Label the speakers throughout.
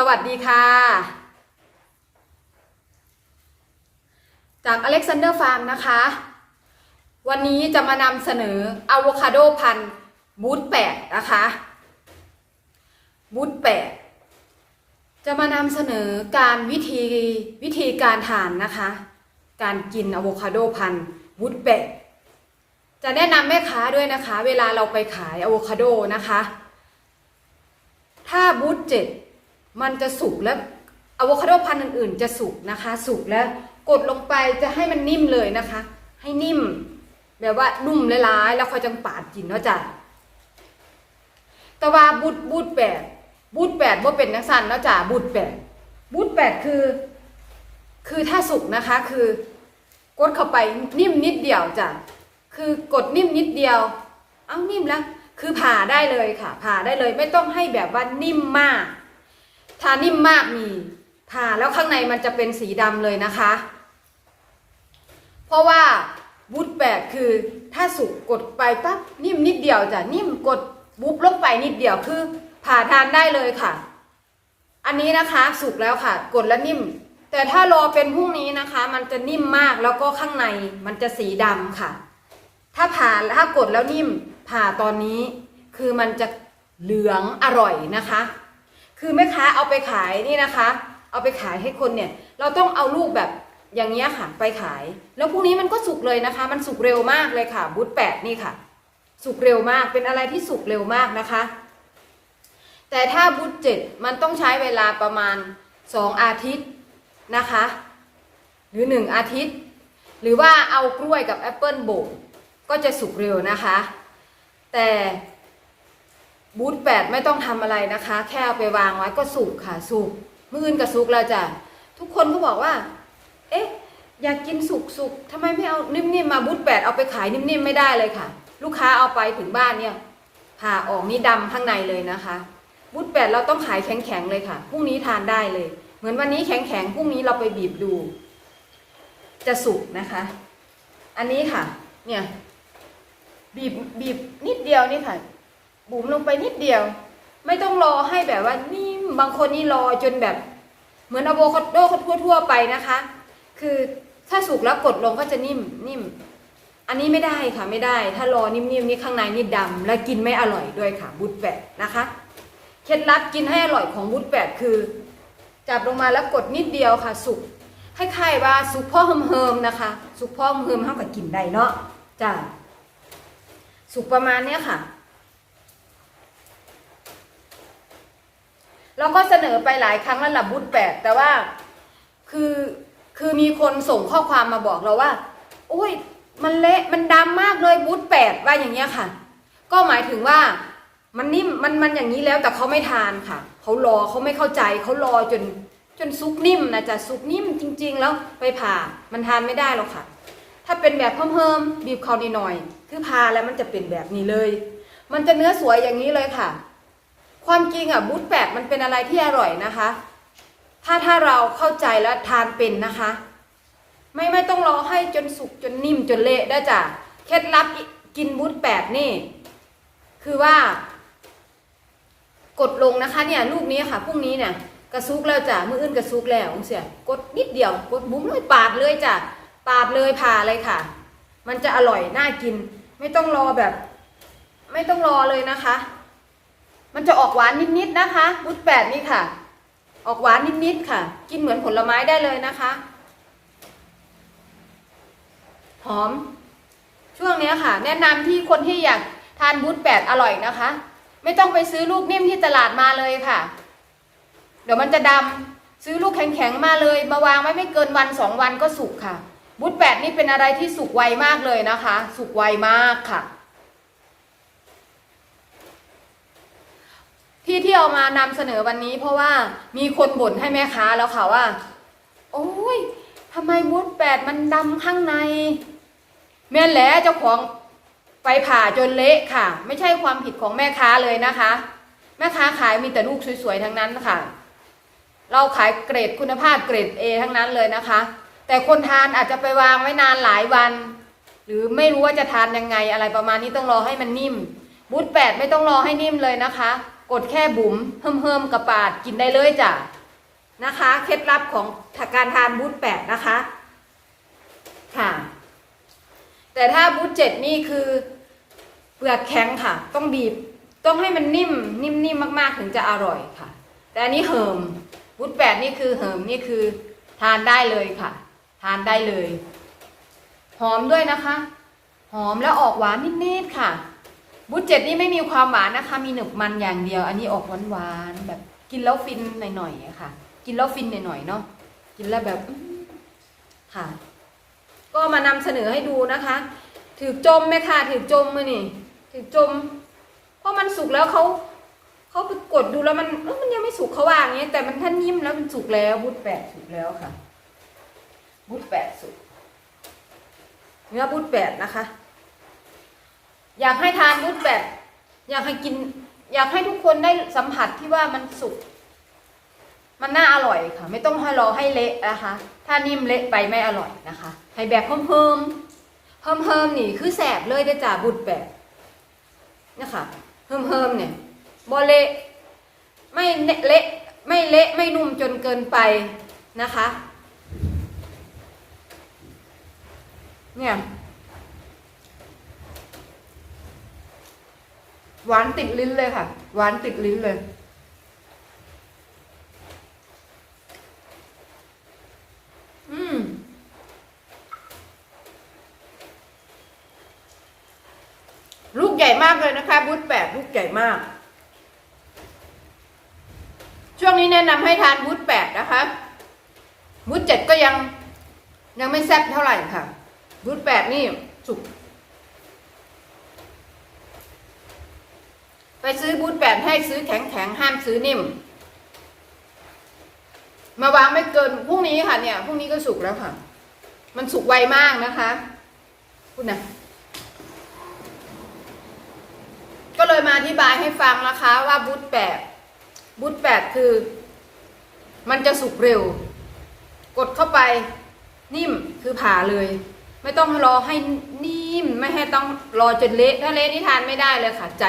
Speaker 1: สวัสดีค่ะ จากอเล็กซานเดอร์ฟาร์มนะคะ วันนี้จะมานำเสนออะโวคาโดพันธุ์บูทแปดนะคะบูทแปดจะมานำเสนอการวิธีวิธีการทานนะคะ การกินอะโวคาโดพันธุ์บูทแปดจะแนะนำแม่ค้าด้วยนะคะ เวลาเราไปขายอะโวคาโดนะคะ ถ้าบูทเจ็ด มันจะสุกแล้วอะโวคาโดพันธุ์อื่นๆ จะสุกนะคะ สุกแล้วกดลงไปจะให้มันนิ่มเลยนะคะ ให้นิ่ม แบบว่านุ่มละลายๆแล้วค่อยจังปาดกินเนาะจ้ะแต่ว่าบูทบูทแปดบูทแปดว่าเป็นนักสันเนาะจ้ะบูทแปดบูทแปดคือ คือถ้าสุกนะคะ คือกดเข้าไปนิ่มนิดเดียวจ้ะคือกดนิ่มนิดเดียว เอ้านิ่มแล้วคือผ่าได้เลยค่ะ ผ่าได้เลยไม่ต้องให้แบบว่านิ่มมาก ถ้านิ่มมากมีผ่าแล้วข้างในมันจะเป็นสีดำเลยนะคะ เพราะว่าบูทแปดคือถ้าสุกกดไปปั๊บนิ่มนิดเดียวจ้ะนิ่มกดบุ๊บลงไปนิดเดียวคือผ่าทานได้เลยค่ะ อันนี้นะคะสุกแล้วค่ะ กดแล้วนิ่ม แต่ถ้ารอเป็นพรุ่งนี้นะคะ มันจะนิ่มมากแล้วก็ข้างในมันจะสีดำค่ะ ถ้าผ่าถ้ากดแล้วนิ่มผ่าตอนนี้ คือมันจะเหลืองอร่อยนะคะ คือแม่ค้าเอาไปขายนี่นะคะ เอาไปขายให้คนเนี่ย เราต้องเอาลูกแบบอย่างเงี้ยค่ะไปขาย แล้วพรุ่งนี้มันก็สุกเลยนะคะ มันสุกเร็วมากเลยค่ะ บูธแปดนี่ค่ะ สุกเร็วมากเป็นอะไรที่สุกเร็วมากนะคะ แต่ถ้าบูธเจ็ดมันต้องใช้เวลาประมาณสองอาทิตย์นะคะ หรือหนึ่งอาทิตย์ หรือว่าเอากล้วยกับแอปเปิลโบกก็จะสุกเร็วนะคะ แต่ บูธแปดไม่ต้องทำอะไรนะคะ แค่เอาไปวางไว้ก็สุกค่ะสุกมื่นก็สุกแล้วจ้ะทุกคนก็บอกว่า เอ๊ะ อยากกินสุกสุกทำไมไม่เอานิ่มๆมาบูธแปดเอาไปขายนิ่มๆไม่ได้เลยค่ะ ลูกค้าเอาไปถึงบ้านเนี่ยผ่าออกนี่ดำข้างในเลยนะคะบูธแปดเราต้องขายแข็งๆเลยค่ะพรุ่งนี้ทานได้เลย เหมือนวันนี้แข็งๆพรุ่งนี้เราไปบีบดู จะสุกนะคะ อันนี้ค่ะ เนี่ย บีบบีบนิดเดียวนี่ค่ะ บุ๋มลงไปนิดเดียว ไม่ต้องรอให้แบบว่านิ่มบางคนนี่รอจนแบบ เหมือนอะโวคาโดทั่วๆไปนะคะ คือถ้าสุกแล้วกดลงก็จะนิ่มนิ่ม อันนี้ไม่ได้ค่ะไม่ได้ ถ้ารอนิ่มๆนี่ข้างในนี่ดำและกินไม่อร่อยด้วยค่ะบุตแปดนะคะเคล็ดลับกินให้อร่อยของบุตแปดคือ จับลงมาแล้วกดนิดเดียวค่ะ สุกคล้ายๆว่าสุกพ่อเฮิมๆนะคะ สุกพ่อเฮิมๆเท่ากับกินได้เนาะจ้าสุกประมาณเนี้ยค่ะ เราก็เสนอไปหลายครั้งแล้วล่ะบุตแปดแต่ว่าคือคือมีคนส่งข้อความมาบอกเราว่าโอ้ยมันเละมันดำมากเลยบูทแปดว่าอย่างเงี้ยค่ะ ก็หมายถึงว่ามันนิ่มมันมันอย่างนี้แล้วแต่เขาไม่ทานค่ะเขารอเขาไม่เข้าใจเขารอจนจนซุกนิ่มนะจ๊ะซุกนิ่มจริง ๆ แล้วไปผ่ามันทานไม่ได้หรอกค่ะ ถ้าเป็นแบบเพิ่มๆบีบเขานิดหน่อย คือพาแล้วมันจะเป็นแบบนี้เลย มันจะเนื้อสวยอย่างนี้เลยค่ะ ความจริงอะบูทแปดมันเป็นอะไรที่อร่อยนะคะ ถ้าถ้าเราเข้าใจและทานเป็นนะคะ ไม่ไม่ต้องรอให้จนสุกจนนิ่มจนเละได้จ้ะเคล็ดลับกินบูทแปดนี่ คือว่า กดลงนะคะเนี่ยลูกนี้ค่ะพรุ่งนี้เนี่ยกระซุกแล้วจ้ะมืออื่นกระซุกแล้วเสียกดนิดเดียว กดบุ้มเลยปาดเลยจ้ะปาดเลยผ่าเลยค่ะ มันจะอร่อยน่ากิน ไม่ต้องรอแบบ ไม่ต้องรอเลยนะคะ มันจะออกหวานนิดๆนะคะบุตแปดนี่ค่ะ ออกหวานนิดๆค่ะ กินเหมือนผลไม้ได้เลยนะคะ หอม ช่วงนี้ค่ะ แนะนำที่คนที่อยากทานบูทแปดอร่อยนะคะ ไม่ต้องไปซื้อลูกนิ่มที่ตลาดมาเลยค่ะ เดี๋ยวมันจะดำซื้อลูกแข็งๆมาเลย มาวางไว้ไม่เกินวันสองวันก็สุกค่ะบูทแปดนี่เป็นอะไรที่สุกไวมากเลยนะคะ สุกไวมากค่ะ ที่ที่เอามานำเสนอวันนี้ เพราะว่ามีคนบ่นให้แม่ค้าแล้วค่ะว่า โอ้ยทำไมบูทแปดมันดำข้างในแม่นแหละเจ้าของไปผ่าจนเละค่ะ ไม่ใช่ความผิดของแม่ค้าเลยนะคะ แม่ค้าขายมีแต่ลูกสวยๆทั้งนั้นค่ะ เราขายเกรดคุณภาพเกรด A ทั้งนั้นเลยนะคะ แต่คนทานอาจจะไปวางไว้นานหลายวัน หรือไม่รู้ว่าจะทานยังไงอะไรประมาณนี้ต้องรอให้มันนิ่มบูทแปดไม่ต้องรอให้นิ่มเลยนะคะ กดแค่บุ๋มเฮิมเฮิมๆกับปาดกินได้เลยจ้ะนะคะ เคล็ดลับของการทานบูธแปดนะคะค่ะ แต่ถ้าบูธเจ็ดนี่คือเปลือกแข็งค่ะ ต้องบีบต้องให้มันนิ่มนิ่มๆมากๆถึงจะอร่อยค่ะ แต่อันนี้เหิมบูธแปดนี่คือเหิมนี่คือทานได้เลยค่ะ ทานได้เลย หอมด้วยนะคะ หอมแล้วออกหวานนิดๆค่ะ บูธเจ็ดนี่ไม่มีความหวานนะคะ มีหนึบมันอย่างเดียว อันนี้ออกหวานๆแบบกินแล้วฟินหน่อยๆค่ะ กินแล้วฟินหน่อยๆเนาะกินแล้วแบบค่ะ ก็มานำเสนอให้ดูนะคะ ถือจมไหมค่ะถือจมมือนี่ถือจม เพราะมันสุกแล้วเขาเขาไปกดดูแล้วมันเอ้อมันยังไม่สุกเขาว่าอย่างเงี้ยแต่มันท่านนิ่มแล้วมันสุกแล้วบูธแปดสุกแล้วค่ะบูธแปดสุกเนื้อบูธแปดนะคะ อยากให้ทานบูธแปดอยากให้กิน อยากให้ทุกคนได้สัมผัสที่ว่ามันสุก มันน่าอร่อยค่ะ ไม่ต้องให้รอให้เละนะคะ ถ้านิ่มเละไปไม่อร่อยนะคะ ให้แบบเพิ่มเพิ่มเพิ่มเพิ่มนี่คือแสบเลยได้จ่าบุญแปดนะคะเพิ่มเพิ่มเนี่ยบอเละไม่เละไม่เละไม่นุ่มจนเกินไปนะคะ เนี่ย หวานติดลิ้นเลยค่ะ หวานติดลิ้นเลย อืม ลูกใหญ่มากเลยนะคะ บูธแปดลูกใหญ่มาก ช่วงนี้แนะนำให้ทานบูธแปดนะคะบูธเจ็ดก็ยังยังไม่แซ่บเท่าไหร่ค่ะบูธแปดนี่สุก ไป ซื้อบูธแปดให้ซื้อแข็งแข็งห้ามซื้อนิ่ม มาวางไม่เกินพรุ่งนี้ค่ะเนี่ยพรุ่งนี้ก็สุกแล้วค่ะ มันสุกไวมากนะคะพูดนะก็เลยมาอธิบายให้ฟังนะคะว่าบูธแปดบูธแปดคือ มันจะสุกเร็ว กดเข้าไปนิ่มคือผ่าเลย ไม่ต้องรอให้นิ่ม ไม่ให้ต้องรอจนเละถ้าเละนี่ทานไม่ได้เลยค่ะใจ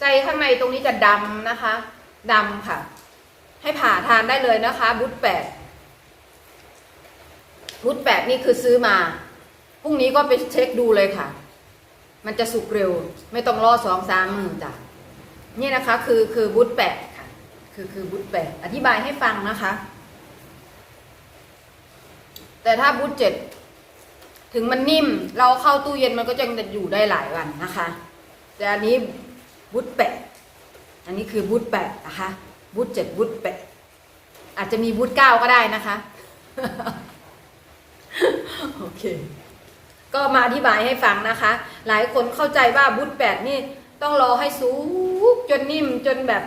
Speaker 1: ใจข้างในตรงนี้จะดำนะคะดำค่ะ ให้ผ่าทานได้เลยนะคะ บุตแปดบุตแปดนี่คือซื้อมาพรุ่งนี้ก็ไปเช็คดูเลยค่ะ มันจะสุกเร็ว ไม่ต้องรอสองสามมือจ้ะนี่นะคะ คือคือบุตแปดค่ะ คือคือบุตแปดอธิบายให้ฟังนะคะ แต่ถ้าบุตเจ็ดถึงมันนิ่ม เราเข้าตู้เย็นมันก็จะอยู่ได้หลายวันนะคะ แต่อันนี้ บุตแปดอันนี้คือบุตแปดนะคะบูธเจ็ดบูธแปดอาจจะมีบูธเก้าก็ได้นะคะ โอเค ก็มาอธิบายให้ฟังนะคะ หลายคนเข้าใจว่าบูธแปดนี่ต้องรอให้สุกจนนิ่มจนแบบ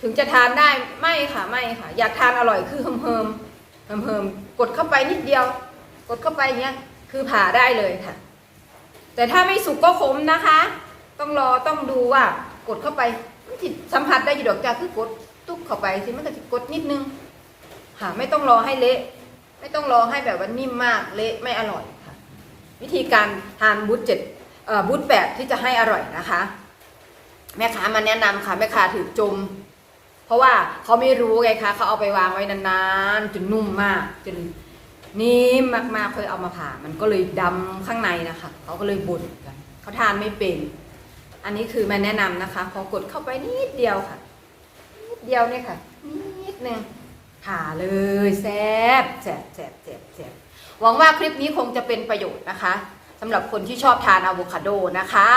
Speaker 1: ถึงจะทานได้ไม่ค่ะไม่ค่ะ อยากทานอร่อยคือเฮิมเฮิมเฮิมเฮิมกดเข้าไปนิดเดียว กดเข้าไปอย่างเงี้ยคือผ่าได้เลยค่ะ แต่ถ้าไม่สุกก็ขมนะคะ ต้องรอต้องดูว่ากดเข้าไปมันสิสัมผัสได้อยู่ดอกจ้าคือกดตุ๊บเข้าไปสิมันก็จะกดนิดนึงค่ะไม่ต้องรอให้เละ ไม่ต้องรอให้แบบว่านิ่มมากเละไม่อร่อยค่ะ วิธีการทานบูธเจ็ดเอ่อบูธแปดที่จะให้อร่อยนะคะ แม่ค้ามาแนะนำค่ะแม่ค้าถือจม เพราะว่าเขาไม่รู้ไงคะเขาเอาไปวางไว้นานๆจนนุ่มมากจนนิ่มมากๆเคยเอามาผ่ามันก็เลยดำข้างในนะคะเขาก็เลยบ่นกันเขาทานไม่เป็น อันนี้คือมาแนะนำนะคะพอกดเข้าไปนิดเดียวค่ะ นิดเดียวเนี่ยค่ะ นิดนึงผ่าเลยแซบแซบแซบแซบแซบหวังว่าคลิปนี้คงจะเป็นประโยชน์นะคะสำหรับคนที่ชอบทานอะโวคาโดนะคะ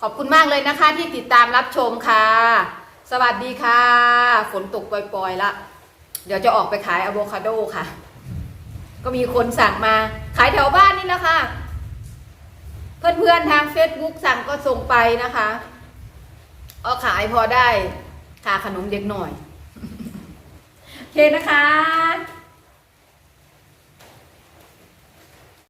Speaker 1: ขอบคุณมากเลยนะคะที่ติดตามรับชมค่ะ สวัสดีค่ะ ฝนตกปล่อยๆละ เดี๋ยวจะออกไปขายอะโวคาโดค่ะ ก็มีคนสั่งมาขายแถวบ้านนี่แหละค่ะ เพื่อนๆทาง Facebook สั่งก็ส่งไปนะคะออขายพอได้ค่าขนมเด็กหน่อย โอเคนะคะ